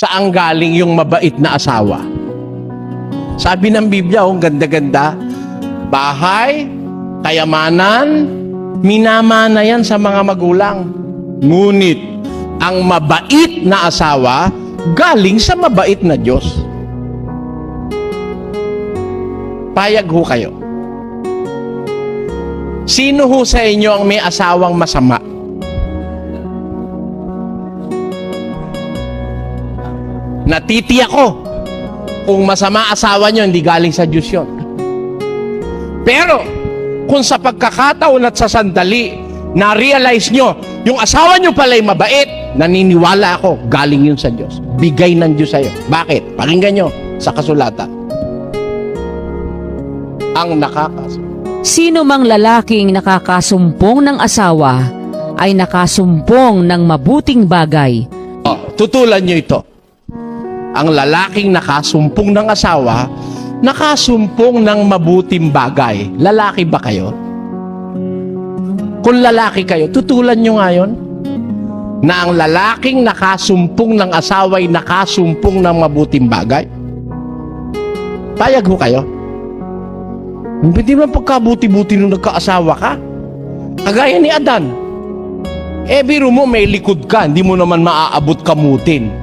saan galing yung mabait na asawa? Sabi ng Biblia, oh, ganda-ganda, bahay, kayamanan, minamana yan sa mga magulang. Ngunit, ang mabait na asawa, galing sa mabait na Diyos. Payag ho kayo. Sino ho sa inyo ang may asawang masama? Natitiyak ko kung masama asawa nyo, hindi galing sa Diyos yun. Pero, kung sa pagkakataon at sa sandali, na-realize nyo, yung asawa nyo pala'y mabait, naniniwala ako, galing yun sa Diyos. Bigay ng Diyos sa'yo. Bakit? Pakinggan nyo sa kasulatan. Ang nakakas. Sino mang lalaking nakakasumpong ng asawa ay nakasumpong ng mabuting bagay. Oh, tutulan nyo ito. Ang lalaking nakasumpong ng asawa, nakasumpong ng mabuting bagay. Lalaki ba kayo? Kung lalaki kayo, tutulan nyo ngayon na ang lalaking nakasumpong ng asawa ay nakasumpong ng mabuting bagay. Payag ho kayo. Hindi man pagkabuti-buti nung nagkaasawa ka. Kagaya ni Adan. Eh, biro mo, may likod ka. Hindi mo naman maaabot kamutin.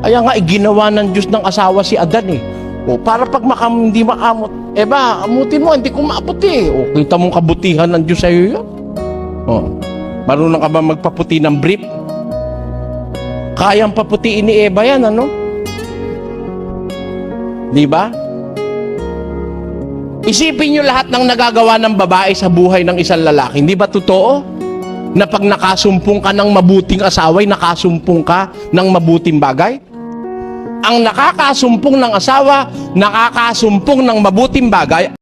Kaya nga, iginawa ng Diyos ng asawa si Adan eh. O, para pag makam, hindi makamot, eh ba, amutin mo, hindi ko maabot eh. O, kita mong kabutihan ng Diyos sa'yo yun. O, marunong ka ba magpaputi ng brief? Kayang paputiin ni Eva yan, ano? Di ba? Isipin nyo lahat ng nagagawa ng babae sa buhay ng isang lalaki. Hindi ba totoo? Na pag nakasumpong ka ng mabuting asaway, nakasumpong ka ng mabuting bagay? Ang nakakasumpong ng asawa, nakakasumpong ng mabuting bagay,